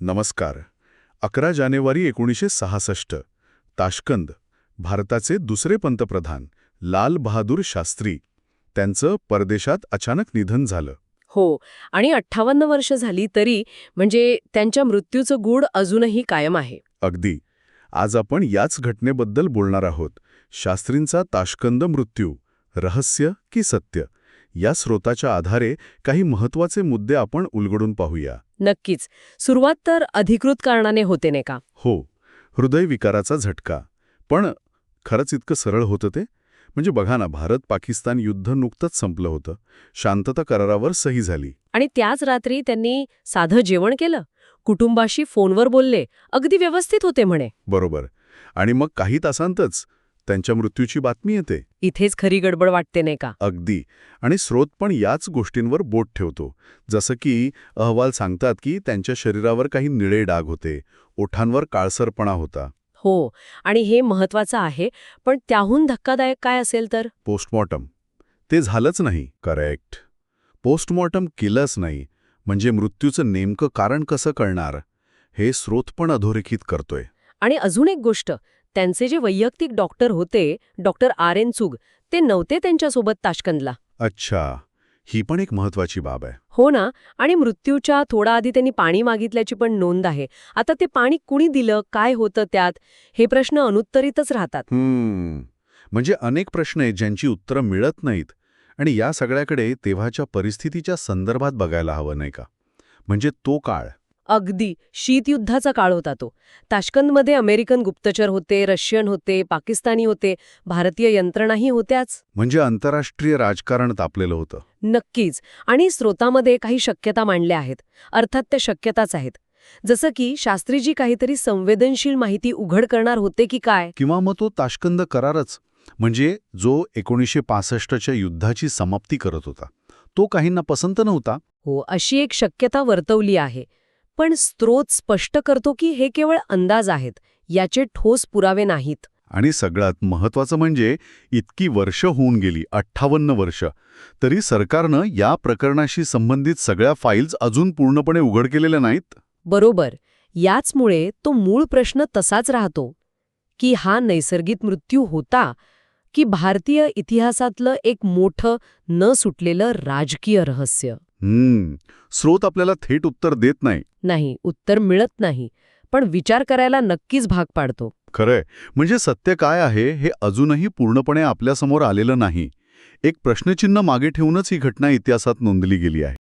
नमस्कार. अकरा जानेवारी एकोणीसशे सहासष्ट. ताशकंद भारताचे दुसरे पंतप्रधान लाल बहादूर शास्त्री. त्यांचं परदेशात अचानक निधन झालं. हो आणि अठ्ठावन्न वर्ष झाली तरी म्हणजे त्यांच्या मृत्यूचं गूढ अजूनही कायम आहे. अगदी. आज आपण याच घटनेबद्दल बोलणार आहोत. शास्त्रींचा ताशकंद मृत्यू रहस्य की सत्य या स्रोताच्या आधारे काही महत्त्वाचे मुद्दे आपण उलगडून पाहूया. नक्कीच. सुरुवात तर अधिकृत कारणाने होते नाही का? हो. हृदयविकाराचा झटका. पण खरंच इतकं सरळ होतं ते? म्हणजे बघा ना भारत पाकिस्तान युद्ध नुकतंच संपलं होतं. शांतता करारावर सही झाली. आणि त्याच रात्री त्यांनी साधं जेवण केलं. कुटुंबाशी फोनवर बोलले. अगदी व्यवस्थित होते म्हणे. बरोबर. आणि मग काही तासांतच त्यांच्या मृत्यूची बातमी येते. इथेच खरी गडबड वाटते नाही का? अगदी. आणि स्रोत पण याच गोष्टींवर बोट ठेवतो. जसं की अहवाल सांगतात की त्यांच्या शरीरावर काही निळे डाग होते. ओठांवर काळसरपणा होता. हो. आणि हे महत्वाचं आहे पण त्याहून धक्कादायक काय असेल तर? पोस्टमॉर्टम. ते झालंच नाही. करेक्ट. पोस्टमॉर्टम केलंच नाही. म्हणजे मृत्यूचं नेमकं कारण कसं कळणार? हे स्रोत पण अधोरेखित करतोय. आणि अजून एक गोष्ट त्यांचे जे वैयक्तिक डॉक्टर होते डॉक्टर आर एन चुग ते नव्हते त्यांच्यासोबत ताशकंदला. अच्छा. ही पण एक महत्वाची बाब आहे. हो ना आणि मृत्यूच्या थोडा आधी त्यांनी पाणी मागितल्याची पण नोंद आहे. आता ते पाणी कुणी दिलं काय होतं त्यात हे प्रश्न अनुत्तरितच राहतात. म्हणजे अनेक प्रश्न आहेत ज्यांची उत्तरं मिळत नाहीत. आणि या सगळ्याकडे तेव्हाच्या परिस्थितीच्या संदर्भात बघायला हवं नाही का? म्हणजे तो काळ. अगदी शीतयुद्धाचा काळ होता तो. ताशकंदमध्ये अमेरिकन गुप्तचर होते रशियन होते पाकिस्तानी होते भारतीय यंत्रणाही होत्याच. म्हणजे आंतरराष्ट्रीय राजकारण तापलेलं होतं. नक्कीच. आणि स्रोतामध्ये काही शक्यता मांडल्या आहेत. अर्थात त्या शक्यताच आहेत. जसं की शास्त्रीजी काहीतरी संवेदनशील माहिती उघड करणार होते की काय? किंवा मग तो ताशकंद करारच. म्हणजे जो एकोणीसशे पासष्टच्या युद्धाची समाप्ती करत होता. तो काहींना पसंत नव्हता. हो अशी एक शक्यता वर्तवली आहे. पण स्त्रोत स्पष्ट करतो की हे केवळ अंदाज आहेत याचे ठोस पुरावे नाहीत. आणि सगळ्यात महत्वाचं म्हणजे इतकी वर्ष होऊन गेली अठ्ठावन्न वर्ष तरी सरकारनं या प्रकरणाशी संबंधित सगळ्या फाईल्स अजून पूर्णपणे उघड केलेल्या नाहीत? बरोबर. याचमुळे तो मूळ प्रश्न तसाच राहतो की हा नैसर्गिक मृत्यू होता की भारतीय इतिहासातलं एक मोठं न सुटलेलं राजकीय रहस्य? हम्म. स्रोत आपल्याला थेट उत्तर देत नाही. नाही उत्तर मिळत नाही पण विचार करायला नक्कीच भाग पाडतो. खरंय. म्हणजे सत्य काय आहे हे अजूनही पूर्णपणे आपल्यासमोर आलेलं नाही. एक प्रश्नचिन्ह मागे ठेवूनच ही घटना इतिहासात नोंदली गेली आहे.